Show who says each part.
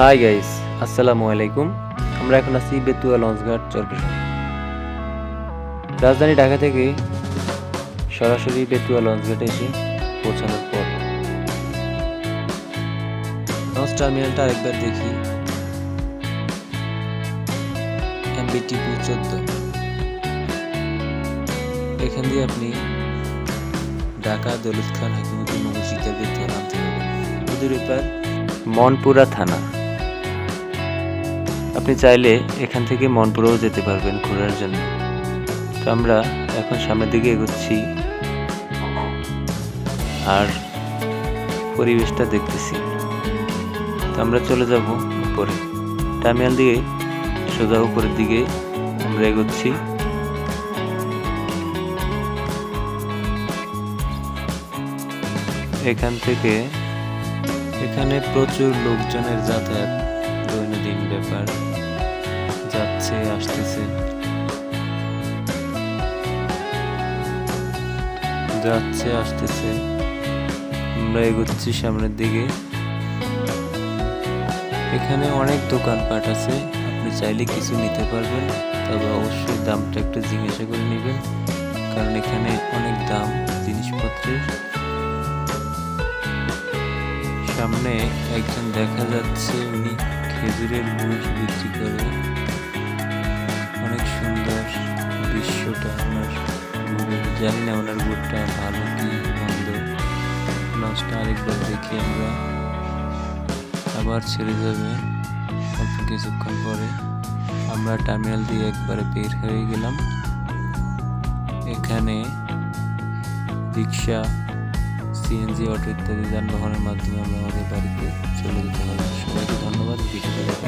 Speaker 1: Hi guys আসসালামু আলাইকুম। আমরা এখন আছি বেতুয়া লঞ্চঘাট চরপেশন রাজধানী ঢাকা থেকে সরাসরি বেতুয়া লঞ্চঘাটে এসে পৌঁছানোর পর। লঞ্চ টার্মিনালটা আরেকবার দেখি। এমবিটিপি চোদ্দ এখান দিয়ে আপনি ঢাকা দৌলত খান হাকিমুদ্দিন মসজিদের বেতুয়া নামতে হবে মনপুরা থানা। আপনি চাইলে এখান থেকে মনপুরাও যেতে পারবেন ঘোরার জন্য। তো আমরা এখন সামনের দিকে এগোচ্ছি। আর পরিবেশটা দেখতেছি। তো আমরা চলে যাব উপরে। টার্মিনাল দিয়ে সোজা উপরের দিকে আমরা এগোচ্ছি। এখান থেকে এখানে প্রচুর লোকজনের যাতায়াত। দৈনন্দিন ব্যাপার যাচ্ছে, আসতেছে। যাচ্ছে, আসতেছে। আমরা এগোচ্ছি সামনের দিকে। এখানে অনেক দোকানপাট আছে। আপনি চাইলে কিছু নিতে পারবেন। তবে অবশ্যই দামটা একটু জিজ্ঞাসা করে নেবেন। কারণ এখানে অনেক দাম জিনিসপত্রের। সামনে একজন দেখা যাচ্ছে, উনি খেজুরের গুড় বিক্রি করে। অনেক সুন্দর দৃশ্যটা আমার গুড়ের জানি না ওনার গুড়টা ভালো কি মন্দ লঞ্চটা আরেকবার দেখি আমরা। আবার ছেড়ে যাবে অল্প কিছুক্ষণ পরে। আমরা টার্মিনাল দিয়ে একবারে বের হয়ে গেলাম। এখানে রিক্সা সিএনজি অটো ইত্যাদি যানবাহনের মাধ্যমে আমরা আমাদের বাড়িতে চলে যেতে পারি সবাইকে ধন্যবাদ। ভিডিওটা